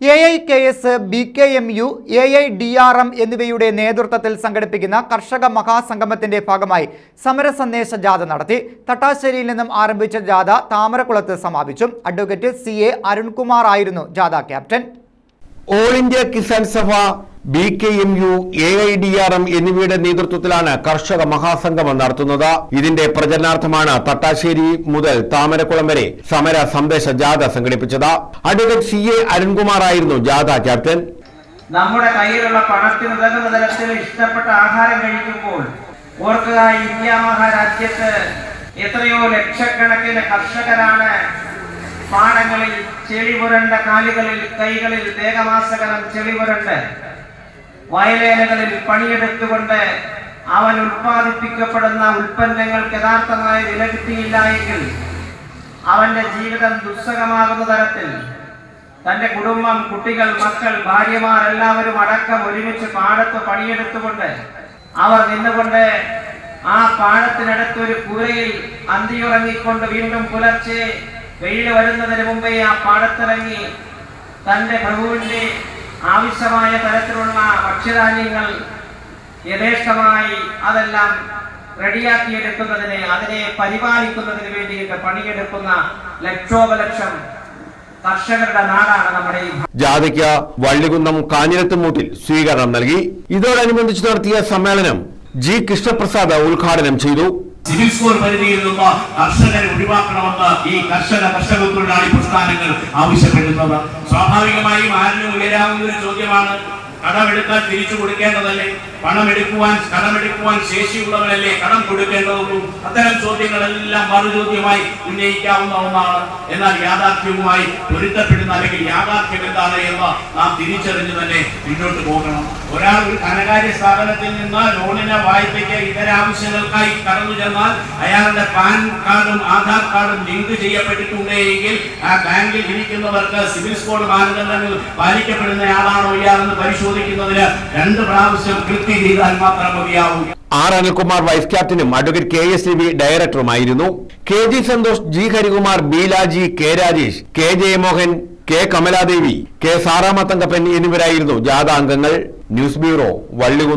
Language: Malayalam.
A I K S B K M U A I D R M എന്നിവയുടെ നേതൃത്വത്തിൽ സംഘടിപ്പിക്കുന്ന കർഷക മഹാസംഗമത്തിന്റെ ഭാഗമായി സമര സന്ദേശ ജാഥ നടത്തി. തട്ടാശ്ശേരിയിൽ നിന്നും ആരംഭിച്ച ജാഥ താമരക്കുളത്ത് സമാപിച്ചു. അഡ്വക്കേറ്റ് സി എ അരുൺകുമാർ ആയിരുന്നു ജാഥ captain. All India Kisan Sabha B K M U A I D R M എന്നിവയുടെ നേതൃത്വത്തിലാണ് കർഷക മഹാസംഗമം നടത്തുന്നത്. ഇതിന്റെ പ്രചരണാർത്ഥമാണ് തട്ടാശ്ശേരി മുതൽ താമരക്കുളം വരെ സമര സന്ദേശ ജാഥ സംഘടിപ്പിച്ചത്. അഡ്വക്കേറ്റ് സി എ അരുൺകുമാർ ആയിരുന്നു ജാഥ ക്യാപ്റ്റൻ. നമ്മുടെ കയ്യിലുള്ള പണത്തിന് ഉതകുന്ന തരത്തിൽ ഇഷ്ടപ്പെട്ട ആഹാരം കഴിക്കുമ്പോൾ ഓർക്കുക ഇന്ത്യ മഹാരാജ്യത്ത് എത്രയോ ലക്ഷക്കണക്കിന് കർഷകരാണ് പാടങ്ങളിൽ ചെളി പുരണ്ട കാലുകളിൽ കൈകളിൽ ദേഹമാസകലം ചെളിപുരണ്ട് വയലേലകളിൽ പണിയെടുത്തുകൊണ്ട് അവൻ ഉൽപ്പാദിപ്പിക്കപ്പെടുന്ന ഉൽപ്പന്നങ്ങൾക്ക് യഥാർത്ഥമായ വില കിട്ടിയില്ല എങ്കിൽ അവന്റെ ജീവിതം ദുസ്സഹമാകുന്ന തരത്തിൽ തന്റെ കുടുംബം കുട്ടികൾ മക്കൾ ഭാര്യമാർ എല്ലാവരും അടക്കം ഒരുമിച്ച് പാടത്ത് പണിയെടുത്തുകൊണ്ട് അവർ നിന്നുകൊണ്ട് ആ പാടത്തിനടുത്ത് ഒരു കൂരയിൽ അന്തിയുറങ്ങിക്കൊണ്ട് വീണ്ടും പുലർച്ചെ വെയിൽ വരുന്നതിന് മുമ്പേ ആ പാടത്തിറങ്ങി തന്റെ പ്രഭുവിന്റെ ആവശ്യമായ തരത്തിലുള്ള ഭക്ഷ്യധാന്യങ്ങൾ യഥേഷ്ടമായി അതെല്ലാം റെഡിയാക്കിയെടുക്കുന്നതിന് അതിനെ പരിപാലിക്കുന്നതിന് വേണ്ടിയിട്ട് പണിയെടുക്കുന്ന ലക്ഷോപലക്ഷം കർഷകരുടെ ജാഥയ്ക്ക് വള്ളികുന്നം കാഞ്ഞിരത്തുമൂട്ടിൽ സ്വീകരണം നൽകി. ഇതോടനുബന്ധിച്ച് നടത്തിയ സമ്മേളനം ജി കൃഷ്ണപ്രസാദ് ഉദ്ഘാടനം ചെയ്തു. സിവിൽ സ്കോർ പരിധിയിൽ നിന്ന് കർഷകരെ ഒഴിവാക്കണമെന്ന് ഈ കർഷക കർഷക തൊഴിലാളി പ്രസ്ഥാനങ്ങൾ ആവശ്യപ്പെടുന്നത്. സ്വാഭാവികമായും ആരിനും ഉയരാവുന്ന ഒരു ചോദ്യമാണ് കടമെടുക്കാൻ തിരിച്ചു കൊടുക്കേണ്ടതല്ലേ? പണമെടുക്കുവാൻ കടമെടുക്കുവാൻ ശേഷിയുള്ളവരല്ലേ കടം കൊടുക്കേണ്ടതുള്ളൂ? അത്തരം ചോദ്യങ്ങളെല്ലാം മറുചോദ്യമായി ഉന്നയിക്കാവുന്ന ഒന്നാണ്. എന്നാൽ യാഥാർത്ഥ്യവുമായി പൊരുത്തപ്പെടുന്ന അല്ലെങ്കിൽ യാഥാർത്ഥ്യം എന്താണ് എന്ന് നാം തിരിച്ചറിഞ്ഞു തന്നെ മുന്നോട്ട് പോകണം. ഒരാൾ ഒരു ധനകാര്യ സ്ഥാപനത്തിൽ നിന്ന് ലോണിനെ വായ്പയ്ക്ക് ഇതര ആവശ്യങ്ങൾക്കായി കടന്നു ചെന്നാൽ അയാളുടെ പാൻ കാർഡും ആധാർ കാർഡും ലിങ്ക് ചെയ്യപ്പെട്ടിട്ടുണ്ടെങ്കിൽ ആ ബാങ്കിൽ ഇരിക്കുന്നവർക്ക് സിവിൽ സ്കോർ മാനദണ്ഡങ്ങൾ പാലിക്കപ്പെടുന്നയാളാണോ ഇയാളെന്ന് പരിശോധിക്കുന്നതിന് രണ്ട് പ്രാവശ്യം കൃത്യ ചെയ്താൽ മാത്രം മതിയാവും. ആർ അനിൽകുമാർ വൈസ് ക്യാപ്റ്റനും advocate K S B ഡയറക്ടറുമായിരുന്നു. K G Santhosh G Harikumar B Laji K Rajesh K Jayamohan K Kamaladevi K Saramma Thankappan എന്നിവരായിരുന്നു ജാഥാംഗങ്ങൾ ന്യൂസ് ബ്യൂറോ വള്ളികുന്ന്.